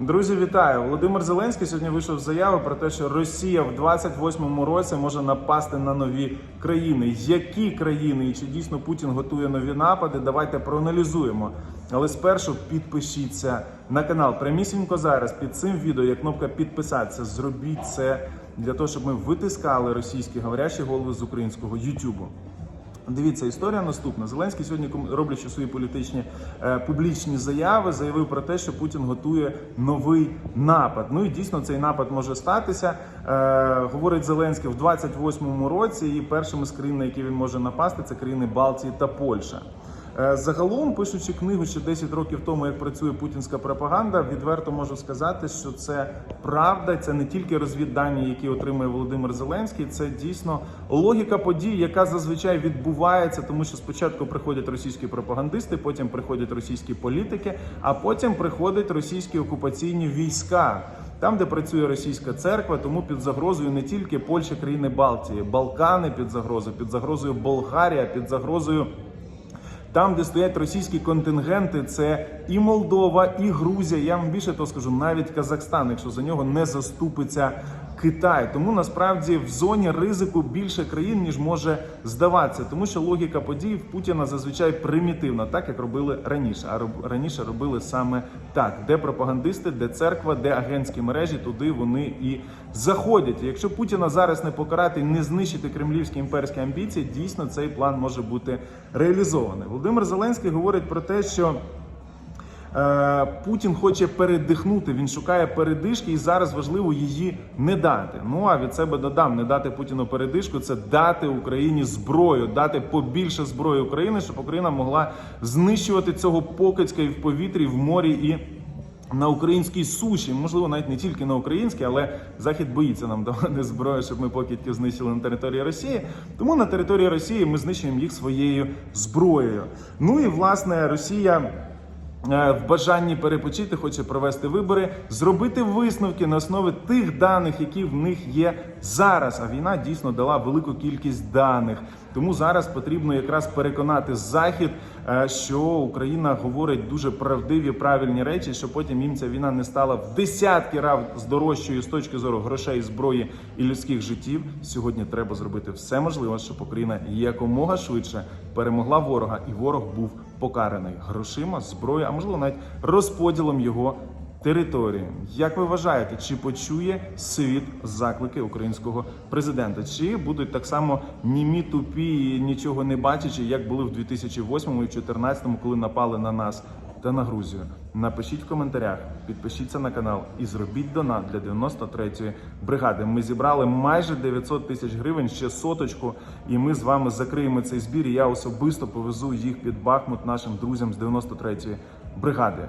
Друзі, вітаю! Володимир Зеленський сьогодні вийшов з заяви про те, що Росія в 28-му році може напасти на нові країни. Які країни і чи дійсно Путін готує нові напади? Давайте проаналізуємо. Але спершу підпишіться на канал. Прямісінько зараз під цим відео є кнопка підписатися. Зробіть це для того, щоб ми витискали російські говорящі голови з українського Ютубу. Дивіться, історія наступна. Зеленський сьогодні, роблячи свої політичні е, публічні заяви, заявив про те, що Путін готує новий напад. Ну і дійсно цей напад може статися. Е, говорить Зеленський в 28-му році. І першими з країн, на які він може напасти, це країни Балтії та Польща. Е, Загалом, пишучи книгу ще 10 років тому, як працює путінська пропаганда, відверто можу сказати, що це правда. Це не тільки розвіддані, які отримує Володимир Зеленський, це дійсно логіка подій, яка зазвичай відбувається, тому що спочатку приходять російські пропагандисти, потім приходять російські політики, а потім приходять російські окупаційні війська. Там, де працює російська церква, тому під загрозою не тільки Польща, країни Балтії, Балкани під загрозою, під загрозою Болгарія, під загрозою. Там, де стоять російські контингенти, це і Молдова, і Грузія. Я вам більше того скажу, навіть Казахстан, якщо за нього не заступиться Китай. Тому насправді в зоні ризику більше країн ніж може здаватися, тому що логіка подій в Путіна зазвичай примітивна, так як робили раніше. А раніше робили саме так: де пропагандисти, де церква, де агентські мережі, туди вони і заходять. І Якщо Путіна зараз не покарати, не знищити кремлівські імперські амбіції, дійсно цей план може бути реалізований. Володимир Зеленський говорить про те, що. Е, Путін хоче передихнути, він шукає передишки, і зараз важливо її не дати. Ну а від себе додам не дати Путіну передишку це дати Україні зброю, дати побільше зброї України, щоб Україна могла знищувати цього покидька і в повітрі, в морі і. На українській суші, можливо, навіть не тільки на українській, але захід боїться нам давати зброю, щоб ми покидьків знищили на території Росії. Тому на території Росії ми знищуємо їх своєю зброєю. Ну і власне Росія. Е, В бажанні перепочити хоче провести вибори, зробити висновки на основі тих даних, які в них є зараз. А війна дійсно дала велику кількість даних. Тому зараз потрібно якраз переконати захід, що Україна говорить дуже правдиві, правильні речі, що потім їм ця війна не стала в десятки раз дорожчою з точки зору грошей, зброї і людських життів. Сьогодні треба зробити все можливе, щоб Україна якомога швидше перемогла ворога, і ворог був покараний грошима, зброєю, а можливо навіть розподілом його території. Як ви вважаєте, чи почує світ заклики українського президента? Чи будуть так само німі тупі, і нічого не бачачи, як були в 2008 і 2014, коли напали на нас? Та на Грузію напишіть в коментарях, підпишіться на канал і зробіть донат для 93-ї бригади. Ми зібрали майже 900 тисяч гривень, ще соточку, і ми з вами закриємо цей збір. І я особисто повезу їх під Бахмут нашим друзям з 93-ї бригади.